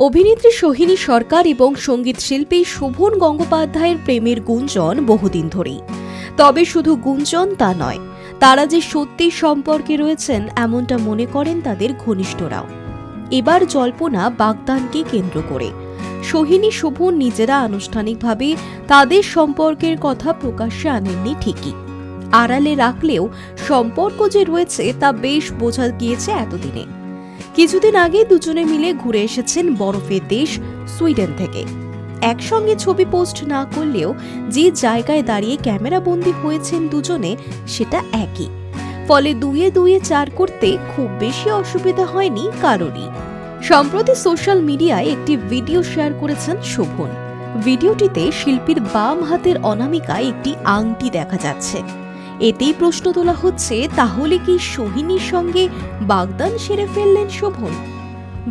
অভিনেত্রী সোহিনী সরকার এবং সংগীত শিল্পী শোভন গঙ্গোপাধ্যায়ের প্রেমের গুঞ্জন বহুদিন ধরেই। তবে শুধু গুঞ্জন তা নয়, তারা যে সত্যি সম্পর্কে রয়েছেন এমনটা মনে করেন তাদের ঘনিষ্ঠরাও। এবার জল্পনা বাগদানকে কেন্দ্র করে। সোহিনী শোভন নিজেরা আনুষ্ঠানিকভাবে তাদের সম্পর্কের কথা প্রকাশ্যে আনেননি ঠিকই। আড়ালে রাখলেও সম্পর্ক যে রয়েছে তা বেশ বোঝা গিয়েছে এতদিনে। কিছুদিন আগে দুজনে মিলে ঘুরে এসেছেন বরফের দেশ সুইডেন থেকে। একসঙ্গে ছবি পোস্ট না করলেও যে জায়গায় দাঁড়িয়ে ক্যামেরাবন্দি হয়েছেন দুজনে, সেটা একই। ফলে দুয়ে দুয়ে চার করতে খুব বেশি অসুবিধা হয়নি কারোরই। সম্প্রতি সোশ্যাল মিডিয়ায় একটি ভিডিও শেয়ার করেছেন শোভন। ভিডিওটিতে শিল্পীর বাম হাতের অনামিকায় একটি আংটি দেখা যাচ্ছে। এতেই প্রশ্ন তোলা হচ্ছে তাহলে কি সোহিনীর সঙ্গে বাগদান সেরে ফেললেন শোভন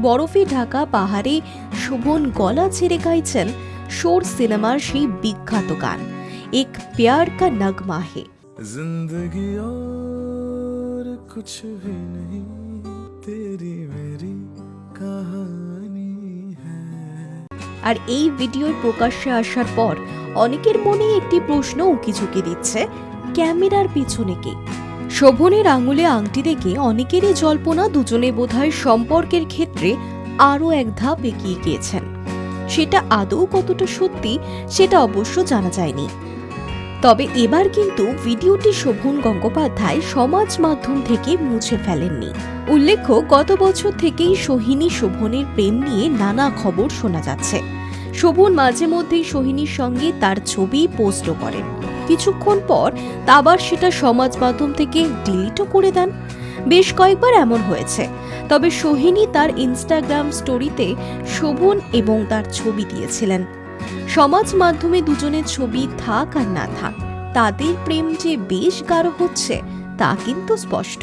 বরফে ঢাকা পাহাড়ে শোভন গলা ছেড়ে গাইছেন শোর সিনেমার সেই বিখ্যাত গান এক প্যার কা নগমা হে जिंदगी और कुछ भी नहीं तेरी मेरी कहानी है আর এই ভিডিওর প্রকাশ্যে আসার পর অনেকের মনে একটি প্রশ্ন উকিঝুঁকি দিচ্ছে ক্যামেরার পিছনে কে? শোভনের আঙুলে আংটি দেখে অনেকেরই জল্পনা দুজনে বোধহয় সম্পর্কের ক্ষেত্রে আরও এক ধাপ এগিয়ে গিয়েছেন। সেটা আদৌ কতটা সত্যি, সেটা অবশ্য জানা যায়নি। তবে এবার কিন্তু ভিডিওটি শোভন গঙ্গোপাধ্যায় সমাজ মাধ্যম থেকে মুছে ফেলেননি। উল্লেখ্য, গত বছর থেকেই সোহিনী শোভনের প্রেম নিয়ে নানা খবর শোনা যাচ্ছে। শোভন মাঝে মধ্যেই সোহিনীর সঙ্গে তার ছবি পোস্টও করেন। কিছুক্ষণ পর আবার সেটা সমাজ মাধ্যম থেকে ডিলিটও করে দেন। বেশ কয়েকবার এমন হয়েছে। তবে সোহিনী তার ইনস্টাগ্রাম স্টোরিতে শোভন এবং তার ছবি দিয়েছিলেন। সমাজ মাধ্যমে দুজনের ছবি থাক আর না থাক তাদের প্রেম যে বেশ গাঢ় হচ্ছে, তা কিন্তু স্পষ্ট।